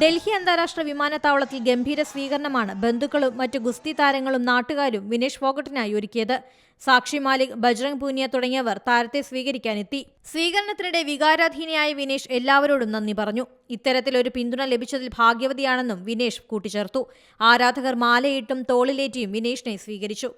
ഡൽഹി അന്താരാഷ്ട്ര വിമാനത്താവളത്തിൽ ഗംഭീര സ്വീകരണമാണ് ബന്ധുക്കളും മറ്റു ഗുസ്തി താരങ്ങളും നാട്ടുകാരും വിനേഷ് ഫോഗട്ടിനായി ഒരുക്കിയത്. സാക്ഷി മാലിക് ബജ്രംഗ് പൂനിയ തുടങ്ങിയവർ താരത്തെ സ്വീകരിക്കാനെത്തി. സ്വീകരണത്തിനിടെ വികാരാധീനയായ വിനേഷ് എല്ലാവരോടും നന്ദി പറഞ്ഞു. ഇത്തരത്തിൽ ഒരു പിന്തുണ ലഭിച്ചതിൽ ഭാഗ്യവതിയാണെന്നും വിനേഷ് കൂട്ടിച്ചേർത്തു. ആരാധകർ മാലയിട്ടും തോളിലേറ്റിയും വിനേഷിനെ സ്വീകരിച്ചു.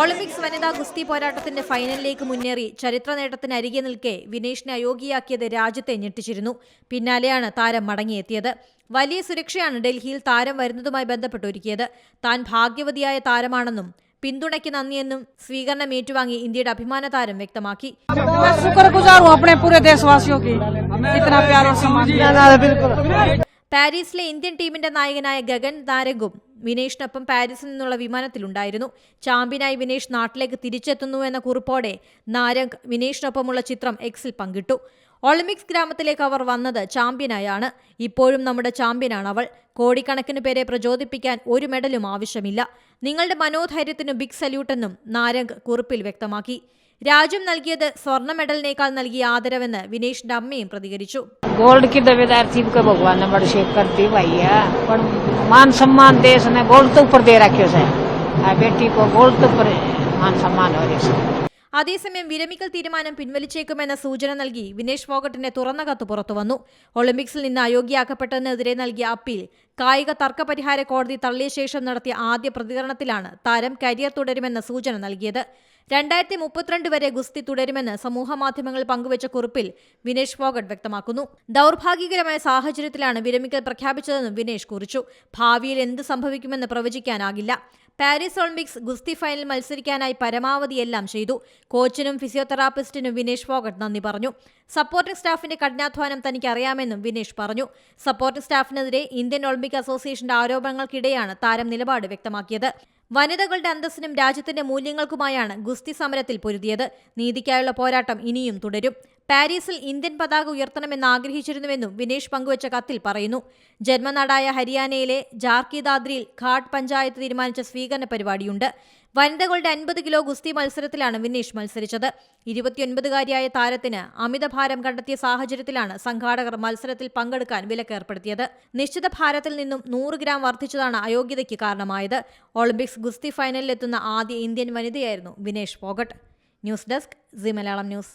ഒളിമ്പിക്സ് വനിതാ ഗുസ്തി പോരാട്ടത്തിന്റെ ഫൈനലിലേക്ക് മുന്നേറി ചരിത്ര നേട്ടത്തിന് അരികെ നിൽക്കെ വിനേഷിനെ അയോഗ്യയാക്കിയത് രാജ്യത്തെ ഞെട്ടിച്ചിരുന്നു. പിന്നാലെയാണ് താരം മടങ്ങിയെത്തിയത്. വലിയ സുരക്ഷയാണ് ഡൽഹിയിൽ താരം വരുന്നതുമായി ബന്ധപ്പെട്ട് ഒരുക്കിയത് താൻ ഭാഗ്യവതിയായ താരമാണെന്നും പിന്തുണയ്ക്ക് നന്ദിയെന്നും സ്വീകരണം ഏറ്റുവാങ്ങി ഇന്ത്യയുടെ അഭിമാന താരം വ്യക്തമാക്കി. പാരീസിലെ ഇന്ത്യൻ ടീമിന്റെ നായകനായ ഗഗൻ താരംഗും വിനേഷിനൊപ്പം പാരീസിൽ നിന്നുള്ള വിമാനത്തിലുണ്ടായിരുന്നു. ചാമ്പ്യനായി വിനേഷ് നാട്ടിലേക്ക് തിരിച്ചെത്തുന്നു എന്ന കുറിപ്പോടെ നാരംഗ് വിനേഷിനൊപ്പമുള്ള ചിത്രം എക്സിൽ പങ്കിട്ടു. ഒളിമ്പിക്സ് ഗ്രാമത്തിലേക്ക് അവർ വന്നത് ചാമ്പ്യനായാണ്. ഇപ്പോഴും നമ്മുടെ ചാമ്പ്യനാണ് അവൾ. കോടിക്കണക്കിന് പേരെ പ്രചോദിപ്പിക്കാൻ ഒരു മെഡലും ആവശ്യമില്ല. നിങ്ങളുടെ മനോധൈര്യത്തിന് ബിഗ് സല്യൂട്ടെന്നും നാരംഗ് കുറിപ്പിൽ വ്യക്തമാക്കി. രാജ്യം നൽകിയത് സ്വർണ്ണ മെഡലിനേക്കാൾ നൽകിയ ആദരവെന്ന് വിനേഷിന്റെ അമ്മയും പ്രതികരിച്ചു गोल्ड की दावेदार थी के भगवान ने बड़ी शेप कर दी भैया पर मान सम्मान देश ने गोल्ड तो ऊपर दे रखे से आ बेटी को गोल्ड तो ऊपर मान सम्मान हो रही से അതേസമയം വിരമിക്കൽ തീരുമാനം പിൻവലിച്ചേക്കുമെന്ന സൂചന നൽകി വിനേഷ് ഫോഗട്ടിന്റെ തുറന്ന കത്ത് പുറത്തുവന്നു ഒളിമ്പിക്സിൽ നിന്ന് അയോഗ്യയാക്കപ്പെട്ടതിനെതിരെ നൽകിയ അപ്പീൽ കായിക തർക്ക പരിഹാര കോടതി തള്ളിയ ശേഷം നടത്തിയ ആദ്യ പ്രതികരണത്തിലാണ് താരം കരിയർ തുടരുമെന്ന സൂചന നൽകിയത്. രണ്ടായിരത്തി മുപ്പത്തിരണ്ട് വരെ ഗുസ്തി തുടരുമെന്ന് സമൂഹമാധ്യമങ്ങൾ പങ്കുവച്ച കുറിപ്പിൽ വിനേഷ് ഫോഗട്ട് വ്യക്തമാക്കുന്നു. ദൗർഭാഗ്യകരമായ സാഹചര്യത്തിലാണ് വിരമിക്കൽ പ്രഖ്യാപിച്ചതെന്നും വിനേഷ് കുറിച്ചു. ഭാവിയിൽ എന്ത് സംഭവിക്കുമെന്ന് പ്രവചിക്കാനാകില്ല. പാരീസ് ഒളിമ്പിക്സ് ഗുസ്തി ഫൈനൽ മത്സരിക്കാനായി പരമാവധി എല്ലാം ചെയ്തു. കോച്ചിനും ഫിസിയോതെറാപ്പിസ്റ്റിനും വിനേഷ് ഫോഗട്ട് നന്ദി പറഞ്ഞു. സപ്പോർട്ടിംഗ് സ്റ്റാഫിന്റെ കഠിനാധ്വാനം തനിക്കറിയാമെന്നും വിനേഷ് പറഞ്ഞു. സപ്പോർട്ടിംഗ് സ്റ്റാഫിനെതിരെ ഇന്ത്യൻ ഒളിമ്പിക് അസോസിയേഷന്റെ ആരോപണങ്ങൾക്കിടെയാണ് താരം നിലപാട് വ്യക്തമാക്കിയത്. വനിതകളുടെ അന്തസ്സിനും രാജ്യത്തിന്റെ മൂല്യങ്ങൾക്കുമായാണ് ഗുസ്തി സമരത്തിൽ പൊരുതിയത്. നീതിക്കായുള്ള പോരാട്ടം ഇനിയും തുടരും. പാരീസിൽ ഇന്ത്യൻ പതാക ഉയർത്തണമെന്ന് ആഗ്രഹിച്ചിരുന്നുവെന്നും വിനേഷ് പങ്കുവച്ച കത്തിൽ പറയുന്നു. ജന്മനാടായ ഹരിയാനയിലെ ജാർക്കിദാദ്രിയിൽ ഘാട്ട് പഞ്ചായത്ത് തീരുമാനിച്ച സ്വീകരണ പരിപാടിയുണ്ട്. വനിതകളുടെ അൻപത് കിലോ ഗുസ്തി മത്സരത്തിലാണ് വിനേഷ് മത്സരിച്ചത്. ഇരുപത്തിയൊൻപതുകാരിയായ താരത്തിന് അമിതഭാരം കണ്ടെത്തിയ സാഹചര്യത്തിലാണ് സംഘാടകർ മത്സരത്തിൽ പങ്കെടുക്കാൻ വിലക്കേർപ്പെടുത്തിയത്. നിശ്ചിത ഭാരത്തിൽ നിന്നും നൂറ് ഗ്രാം വർദ്ധിച്ചതാണ് അയോഗ്യതയ്ക്ക് കാരണമായത്. ഒളിമ്പിക്സ് ഗുസ്തി ഫൈനലിലെത്തുന്ന ആദ്യ Indian വനിതയായിരുന്നു Vinesh Phogat news desk C Malayalam news.